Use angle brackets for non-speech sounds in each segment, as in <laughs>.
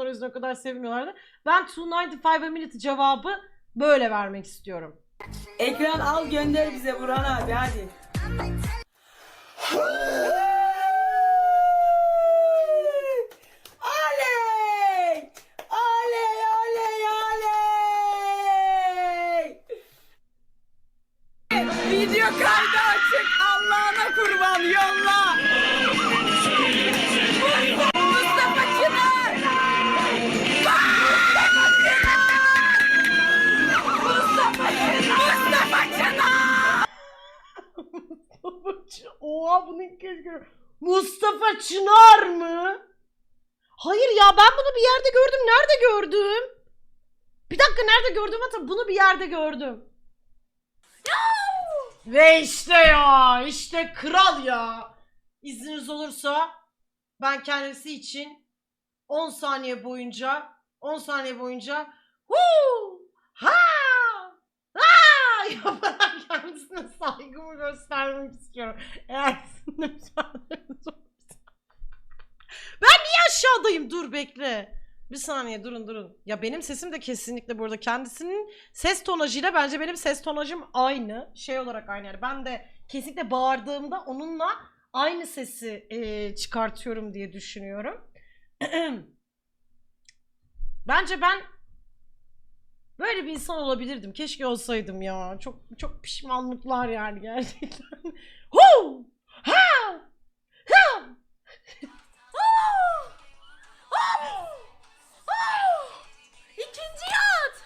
Onlar o yüzden o kadar sevmiyorlardı. Ben 295 a minute cevabı böyle vermek istiyorum. Ekran al gönder bize Burhan abi hadi. Bunu ilk kez görüyorum. Mustafa Çınar mı? Hayır ya ben bunu bir yerde gördüm. Nerede gördüm? Bir dakika nerede gördüm hatta bunu bir yerde gördüm. Ve işte ya işte kral ya. İzniniz olursa ben kendisi için 10 saniye boyunca 10 saniye boyunca hu ha ha <laughs> yaparak kendisine saygımı göstermek istiyorum. Eğer sizin. Ben niye aşağıdayım? Dur bekle. Bir saniye durun durun. Ya benim sesim de kesinlikle burada. Kendisinin ses tonajıyla bence benim ses tonajım aynı. Şey olarak aynı yani. Ben de kesinlikle bağırdığımda onunla aynı sesi eee, çıkartıyorum diye düşünüyorum. <clears throat> Bence ben böyle bir insan olabilirdim. Keşke olsaydım ya. Çok çok pişmanlıklar yani gerçekten. <laughs> Hu! Ha! Ha! İkinci yat.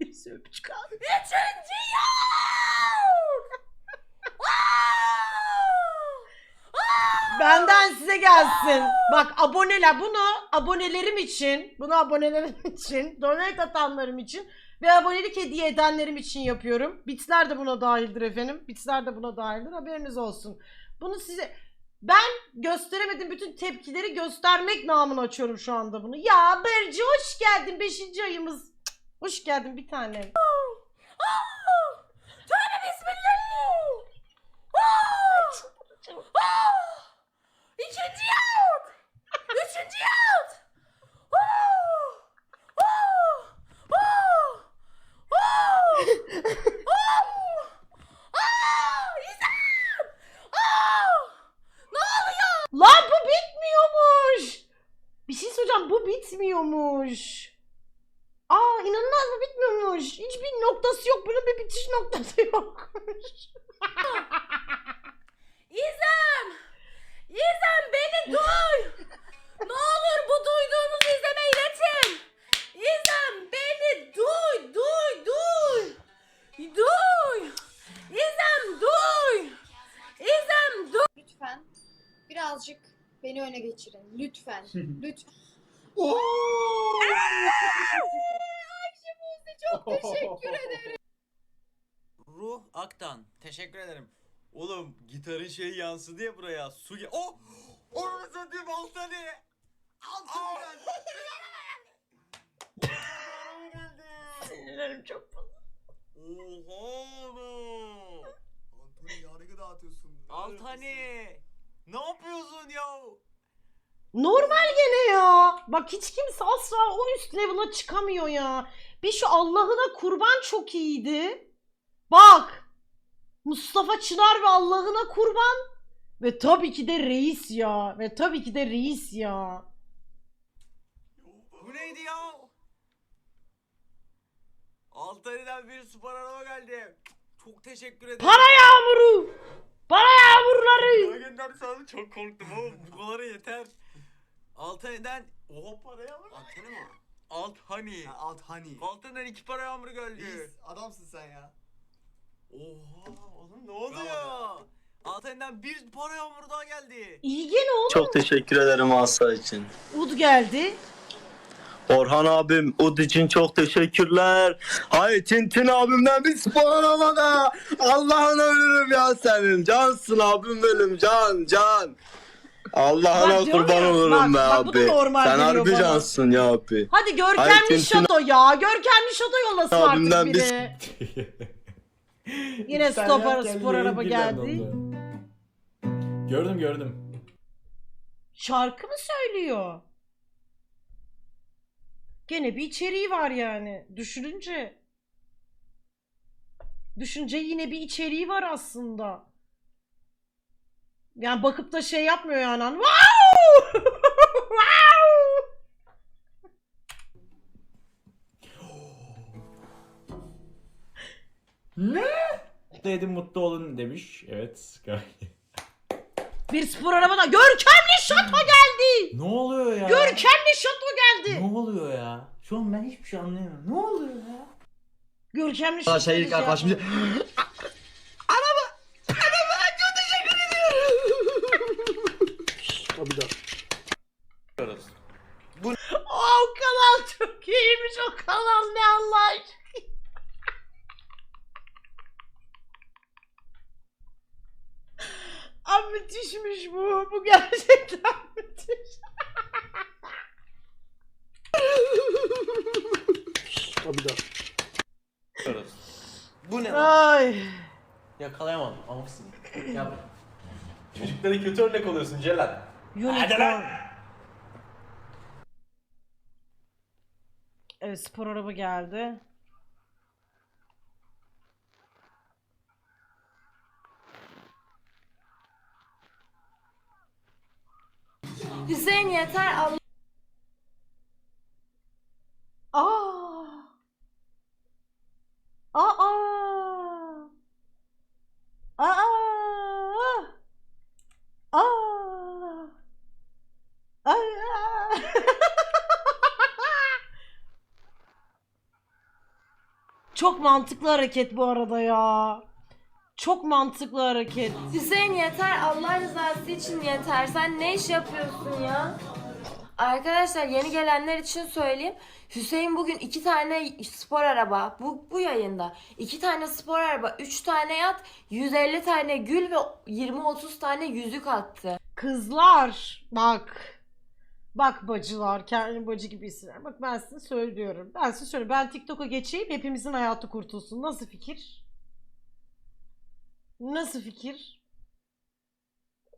Birisi öpücük aldı. Üçüncü yat. Benden size gelsin. Bak aboneler bunu abonelerim için, bunu abonelerim <laughs> için, donate atanlarım için ve abonelik hediye edenlerim için yapıyorum. Bitsler de buna dahildir efendim. Bitsler de buna dahildir. Haberiniz olsun. Bunu size ben gösteremedim bütün tepkileri göstermek namına açıyorum şu anda bunu. Ya Berci hoş geldin 5. ayımız. Hoş geldin bir tane. Tövbe bismillah! İkinci yat! Üçüncü yat! Lan bu bitmiyormuş. Bir şey söyleyeceğim bu bitmiyormuş. Aa inanılmaz bu bitmiyormuş. Hiçbir noktası yok. Bunun bir bitiş noktası yokmuş. <laughs> İzem! İzem beni duy! Ne olur bu duyduğunuzu İzem'e iletin! İzem beni duy, duy, duy! Duy! İzem duy! İzem duy! Lütfen birazcık beni öne geçirin. Lütfen. <laughs> Lütfen. Çok teşekkür ederim. Ruh Aktan. Teşekkür ederim. Oğlum gitarın şeyi yansıdı ya buraya. Su ge... Oh! Onu satayım Altan'ı. Altan'ı geldi. Sinirlerim çok fazla. Oha oğlum. Antony yargı dağıtıyorsun. Altan'ı. Ne yapıyorsun ya? Normal gene ya. Bak hiç kimse asla o üst level'a çıkamıyor ya. Bir şu Allah'ına kurban çok iyiydi. Bak. Mustafa Çınar ve Allah'ına kurban. Ve tabii ki de reis ya. Ve tabii ki de reis ya. Bu neydi ya? Altan'dan bir spor araba geldi. Çok teşekkür ederim. Para yağmuru. Para yağmurları. Bana göndersen çok korktum oğlum. Bu kadarı yeter. Altan'dan oha para yağmuru. Antony mi? Alt hani. Ha, Alt hani. Altan'dan iki para yağmuru geldi. Reis adamsın sen ya. Oha oğlum ne oluyor? Bravo. Altan'dan bir para yağmuru daha geldi. İyi gene oğlum. Çok teşekkür ederim Asa için. Ud geldi. Orhan abim, Ud için çok teşekkürler. Hayır Tintin abimden bir spor arabada. Allah'ına ölürüm ya senin. Cansın abim benim can can. Allah'ına Bak diyorum kurban ya, olurum bak, be bak bu da abi. normal Sen geliyor harbi bana. cansın ya abi. Hadi görkemli Tintin- şato ya. Görkemli şato yollasın Abimden artık bir- biri. <laughs> Yine spor, spor araba geldi. Gördüm gördüm. Şarkı mı söylüyor? Gene bir içeriği var yani. Düşününce. Düşünce yine bir içeriği var aslında. Yani bakıp da şey yapmıyor yani. Wow! wow! Mutlu edin mutlu olun demiş. Evet. Bir spor arabada görkemli şato geldi. ne oluyor ya? Görkemli şato geldi. Ne oluyor ya? Şu an ben hiçbir şey anlayamıyorum. Ne oluyor ya? Görkemli şato. Arkadaşlar ilk arkadaşımız Aa, o kanal çok iyiymiş o kanal ne Allah aşkına. Abi müthişmiş bu. Bu gerçekten <laughs> müthiş. Bu ne Ay. Yakalayamadım. Amasın. Ya Çocuklara kötü örnek oluyorsun Celal. Unicorn. Evet spor araba geldi. Hüseyin yeter Allah. Aa. Aa. Aa. Aa. Aa. <laughs> Çok mantıklı hareket bu arada ya. Çok mantıklı hareket. Hüseyin yeter Allah rızası için yeter. Sen ne iş yapıyorsun ya? Arkadaşlar yeni gelenler için söyleyeyim. Hüseyin bugün iki tane spor araba bu, bu yayında. iki tane spor araba, üç tane yat, 150 tane gül ve 20-30 tane yüzük attı. Kızlar bak. Bak bacılar kendini bacı gibi hisseder. Bak ben size söylüyorum. Ben size söylüyorum. Ben TikTok'a geçeyim hepimizin hayatı kurtulsun. Nasıl fikir? Nasıl fikir?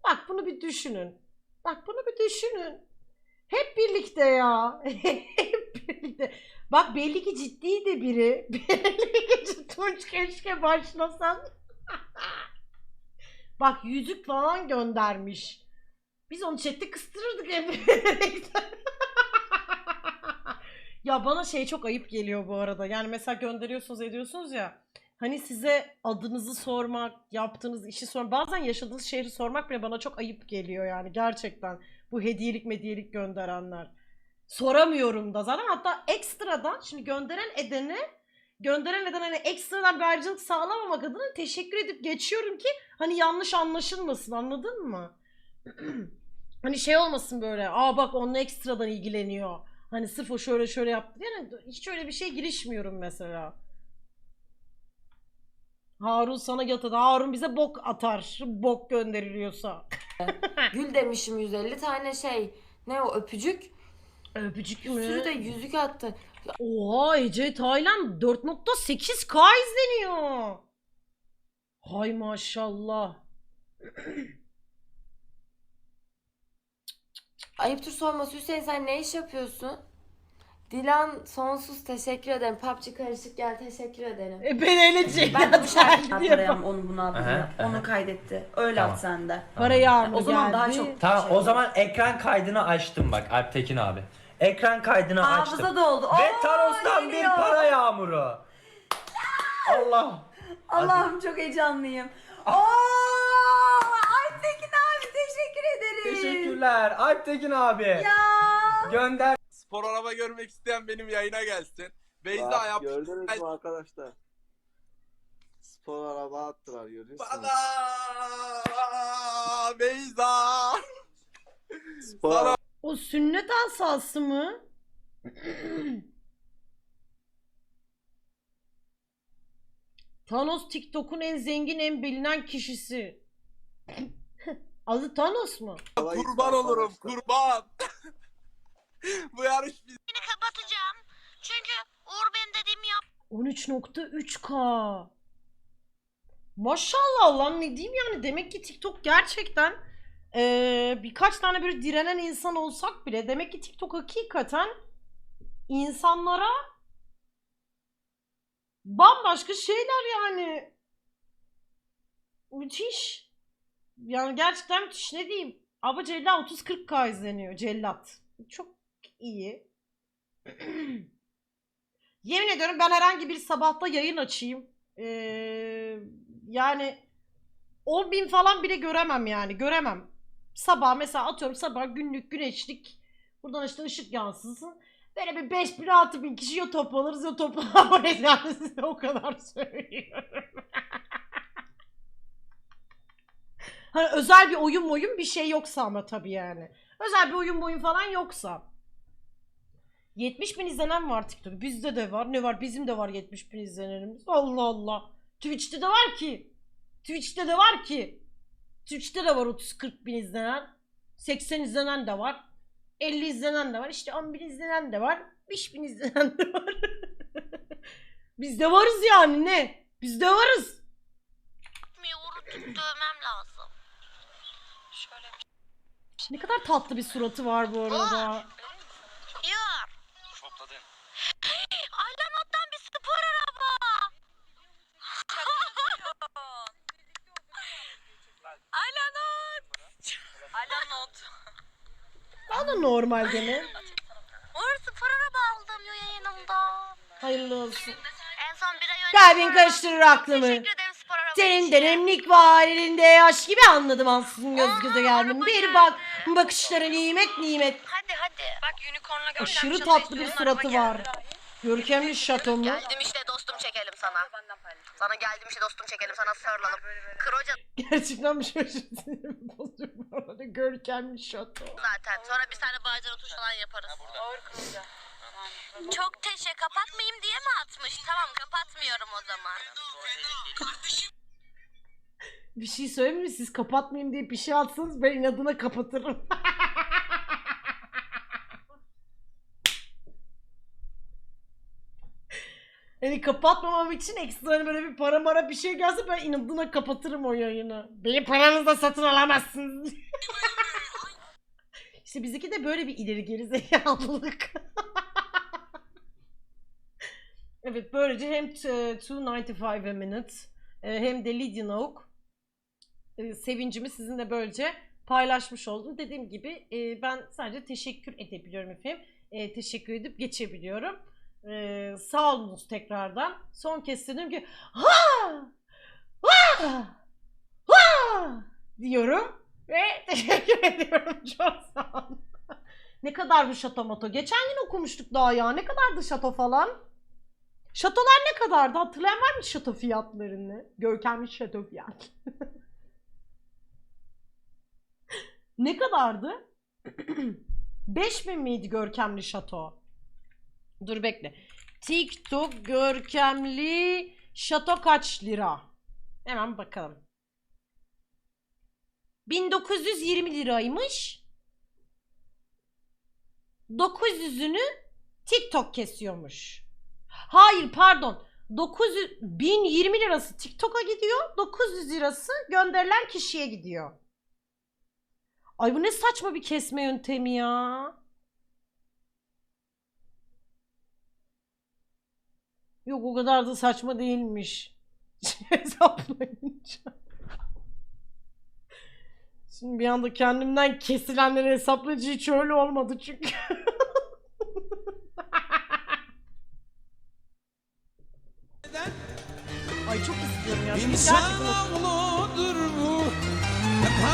Bak bunu bir düşünün. Bak bunu bir düşünün. Hep birlikte ya. <laughs> Hep birlikte. Bak belli ki ciddi de biri. <laughs> Belli ki Tunç keşke başlasan. <laughs> Bak yüzük falan göndermiş. Biz onu chatte kıstırırdık hep. ya bana şey çok ayıp geliyor bu arada. Yani mesela gönderiyorsunuz ediyorsunuz ya. Hani size adınızı sormak, yaptığınız işi sormak, bazen yaşadığınız şehri sormak bile bana çok ayıp geliyor yani gerçekten. Bu hediyelik mediyelik gönderenler. Soramıyorum da zaten hatta ekstradan şimdi gönderen edene gönderen eden hani ekstradan bir ayrıcalık sağlamamak adına teşekkür edip geçiyorum ki hani yanlış anlaşılmasın anladın mı? <clears throat> hani şey olmasın böyle aa bak onunla ekstradan ilgileniyor. Hani sırf o şöyle şöyle yaptı. Yani hiç öyle bir şey girişmiyorum mesela. Harun sana yatadı. Harun bize bok atar. Bok gönderiliyorsa. <laughs> Gül demişim 150 tane şey. Ne o öpücük? Öpücük Bir sürü de mü? yüzük attı. Oha Ece Taylan 4.8k izleniyor. Hay maşallah. Ayıptır sorması Hüseyin sen ne iş yapıyorsun? Dilan sonsuz teşekkür ederim. PUBG karışık gel teşekkür ederim. E ben eğleneceğim. Ben de bu şarkıyı onu bunu. Aha, aha. Onu kaydetti. Öyle Tamam. at sen de. Para yağmur O zaman geldi. daha çok- Tamam Şey- o zaman ekran kaydını açtım bak Alptekin abi. Ekran kaydını açtım. Hafıza doldu. Ve Oo, Taros'tan bir geliyor. para yağmuru. Allah. Allah'ım çok heyecanlıyım. Oo! Aytekin abi teşekkür ederim. Teşekkürler Alptekin abi. Ya. Gönder. Spor araba görmek isteyen benim yayına gelsin. Beyza yap. Gördünüz mü arkadaşlar? Spor araba attılar görüyorsunuz. Bana Beyza. Spor Sana- O sünnet asası mı? Thanos TikTok'un en zengin en bilinen kişisi. <laughs> Adı Thanos mu? kurban olurum kurban. <laughs> <laughs> Bu yarış biz. kapatacağım. Çünkü Uğur benim dediğimi yap. 13.3K. Maşallah lan ne diyeyim yani demek ki TikTok gerçekten Ee, birkaç tane böyle direnen insan olsak bile demek ki TikTok hakikaten insanlara bambaşka şeyler yani. Müthiş. Yani gerçekten müthiş ne diyeyim. Ama Cellat 30-40k izleniyor. Cellat. Çok iyi. <clears throat> Yemin ediyorum ben herhangi bir sabahta yayın açayım. Ee, yani 10 bin falan bile göremem yani. Göremem. Sabah mesela atıyorum sabah günlük güneşlik. Buradan işte ışık yansısın. Böyle bir 5 bin 6 bin kişi ya toplanırız ya toplanamayız <laughs> yani size o kadar söylüyorum. <laughs> hani özel bir oyun oyun bir şey yoksa ama tabii yani. Özel bir oyun oyun falan yoksa. 70 bin izlenen var TikTok. Bizde de var. Ne var? Bizim de var 70 bin izlenenimiz. Allah Allah. Twitch'te de var ki. Twitch'te de var ki. Twitch'te de var 30-40 bin izlenen. 80 izlenen de var. 50 izlenen de var. İşte 10 bin izlenen de var. 5 bin izlenen de var. <laughs> Biz de varız yani ne? Biz de varız. Dövmem lazım. Şöyle bir Ne kadar tatlı bir suratı var bu arada. Yar. Alanot'tan bir spor araba. <laughs> Alanot. Alanot. Bana normal gene. Uğur spor araba aldım yo yayınımda. Hayırlı olsun. En son bir ay önce Kalbin karıştırır aklımı. Teşekkür ederim spor araba Senin için. denemlik var elinde yaş gibi anladım ansızın göz göze geldim. Bir bak bakışları nimet nimet. Hadi hadi. Bak unicorn'la görkem Aşırı tatlı bir suratı var. geldi. Görkemli şatomu. Geldim işte dostum çekelim sana. Sana geldim işte dostum çekelim sana sarılalım. Kroca Gerçekten bir şaşırtıcı bozuyor bu arada. Görkemli şato. zaten. Sonra bir tane bağcana tuş falan yaparız. Çok teşe kapatmayayım diye mi atmış? Tamam kapatmıyorum o zaman. Bir şey söyleyeyim mi? Siz kapatmayayım diye bir şey atsanız ben inadına kapatırım. <laughs> Hani kapatmamam için ekstra hani böyle bir para mara bir şey gelse ben inadına kapatırım o yayını. Benim paranızla satın alamazsınız. <laughs> işte bizdeki de böyle bir ileri geri zekalılık. <laughs> evet böylece hem t- 295 a minute e, hem de Lydian Oak e, sevincimi sizinle böylece paylaşmış oldum. Dediğim gibi e, ben sadece teşekkür edebiliyorum efendim. E, teşekkür edip geçebiliyorum. E, sağ olunuz tekrardan. Son kez dedim ki ha! Ha! Ha! diyorum ve <laughs> teşekkür ediyorum. Çok sağ olun. ne kadar bu şato moto? Geçen gün okumuştuk daha ya. Ne kadardı şato falan? Şatolar ne kadardı? Hatırlayan var mı şato fiyatlarını? Görkemli şato fiyat. <laughs> ne kadardı? <clears throat> 5000 miydi görkemli şato? Dur bekle. TikTok görkemli şato kaç lira? Hemen bakalım. 1920 liraymış. 900'ünü TikTok kesiyormuş. Hayır pardon. 900 1020 lirası TikTok'a gidiyor. 900 lirası gönderilen kişiye gidiyor. Ay bu ne saçma bir kesme yöntemi ya. Yok o kadar da saçma değilmiş. <laughs> Hesaplayınca. Şimdi bir anda kendimden kesilenleri hesaplayınca hiç öyle olmadı çünkü. Ay çok istiyorum ya. İnsanoğludur bu. Hep